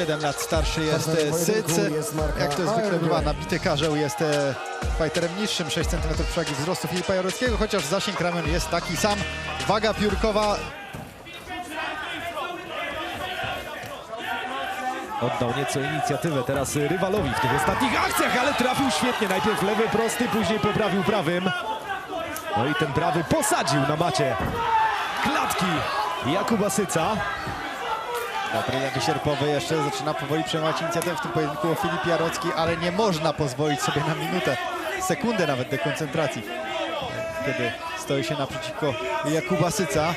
7 lat starszy jest e, Syc. Jak to zwykle bywa, nabity karzeł jest e, fighterem niższym, 6 cm przewagi wzrostu Filipa Jarockiego, chociaż zasięg ramion jest taki sam. Waga piórkowa Oddał nieco inicjatywę teraz rywalowi w tych ostatnich akcjach, ale trafił świetnie. Najpierw lewy prosty, później poprawił prawym. No i ten prawy posadził na macie klatki Jakuba Syca. Dobry sierpowy jeszcze zaczyna powoli przejmować inicjatywę w tym pojedynku o Filip Jarocki, ale nie można pozwolić sobie na minutę, sekundę nawet dekoncentracji, kiedy stoi się naprzeciwko Jakuba Syca.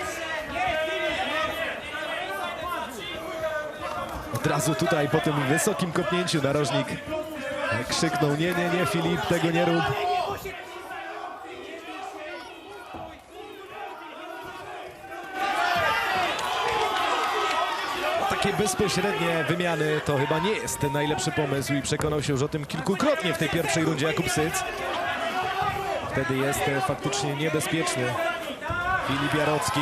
Od razu tutaj po tym wysokim kopnięciu narożnik krzyknął nie, nie, nie Filip, tego nie rób. Takie bezpośrednie wymiany to chyba nie jest najlepszy pomysł i przekonał się już o tym kilkukrotnie w tej pierwszej rundzie Jakub Syc. Wtedy jest faktycznie niebezpieczny Filip Jarocki.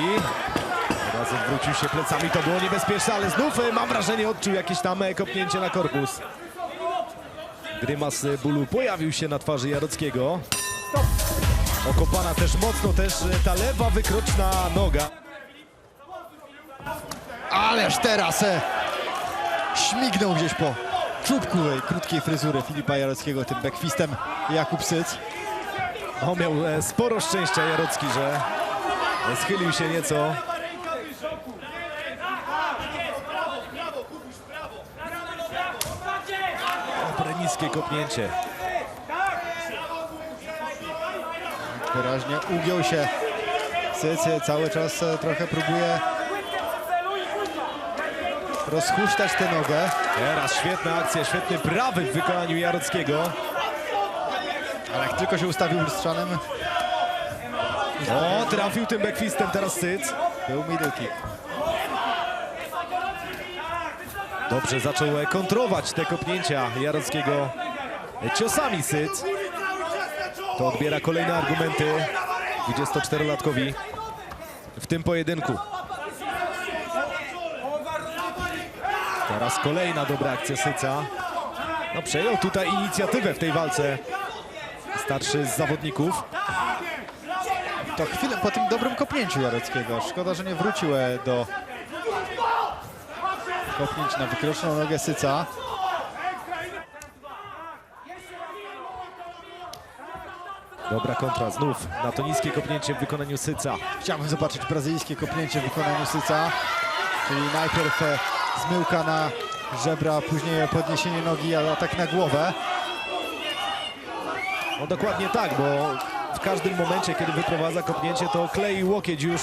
Teraz odwrócił się plecami, to było niebezpieczne, ale znów e, mam wrażenie odczuł jakieś tam e, kopnięcie na korpus. Grymas e, bólu pojawił się na twarzy Jarockiego. Okopana też mocno, też ta lewa wykroczna noga. Ależ teraz e, śmignął gdzieś po czubku tej krótkiej fryzury Filipa Jarockiego tym backfistem Jakub Syc. O, miał e, sporo szczęścia Jarocki, że e, schylił się nieco. Dobre niskie kopnięcie. Wyraźnie ugiął się Syc, e, cały czas e, trochę próbuje rozhuśtać tę nogę. Teraz świetna akcja, świetny prawy w wykonaniu Jarockiego. Ale jak tylko się ustawił lustrzanym, O, trafił tym backfistem teraz Syc. był middle kick. Dobrze zaczął kontrować te kopnięcia Jarockiego ciosami Syc. To odbiera kolejne argumenty 24-latkowi w tym pojedynku. Teraz kolejna dobra akcja Syca. No przejął tutaj inicjatywę w tej walce starszy z zawodników. To chwilę po tym dobrym kopnięciu Jarockiego. Szkoda, że nie wrócił e, do kopnięć na wykroczną nogę Syca. Dobra kontra znów na to niskie kopnięcie w wykonaniu Syca. Chciałbym zobaczyć brazylijskie kopnięcie w wykonaniu Syca. Czyli najpierw e, zmyłka na żebra, później podniesienie nogi, a atak na głowę. No dokładnie tak, bo w każdym momencie, kiedy wyprowadza kopnięcie, to klei łokieć już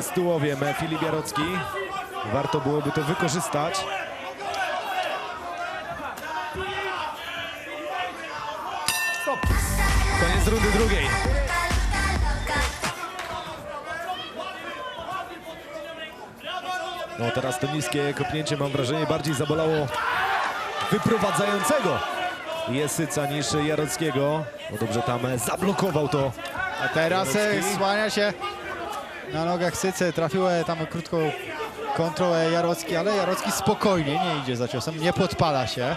z tułowiem Filip Jarocki. Warto byłoby to wykorzystać. Stop. Koniec rundy drugiej. No teraz to niskie kopnięcie, mam wrażenie, bardziej zabolało wyprowadzającego Jesyca niż Jarockiego. No dobrze tam zablokował to. A teraz e, Jarocki. słania się na nogach Syce. Trafił e, tam krótką kontrą e, Jarocki, ale Jarocki spokojnie nie idzie za ciosem, nie podpala się.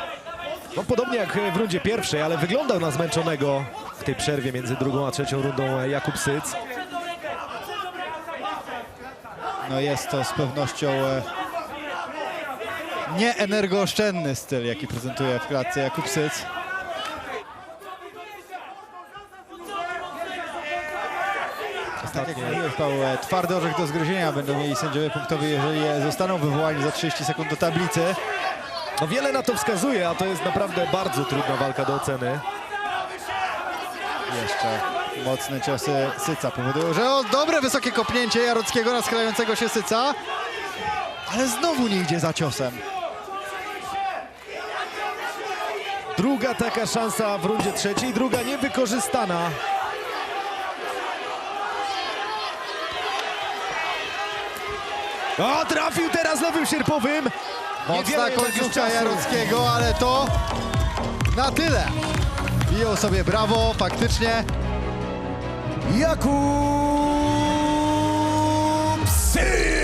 No podobnie jak w rundzie pierwszej, ale wyglądał na zmęczonego w tej przerwie między drugą a trzecią rundą Jakub Syc. No jest to z pewnością e, nieenergooszczędny styl, jaki prezentuje w klatce Jakub Syc. Tak twardy orzech do zgryzienia będą mieli sędziowie punktowi, jeżeli zostaną wywołani za 30 sekund do tablicy. No wiele na to wskazuje, a to jest naprawdę bardzo trudna walka do oceny. Jeszcze mocne ciosy Syca powodują, że o, dobre wysokie kopnięcie Jarockiego na schylającego się Syca, ale znowu nie idzie za ciosem. Druga taka szansa w rundzie trzeciej, druga niewykorzystana. O, trafił teraz lewym sierpowym. Mocna końcówka. Jarockiego, ale to na tyle. Biją sobie brawo, faktycznie. Jakub Syc!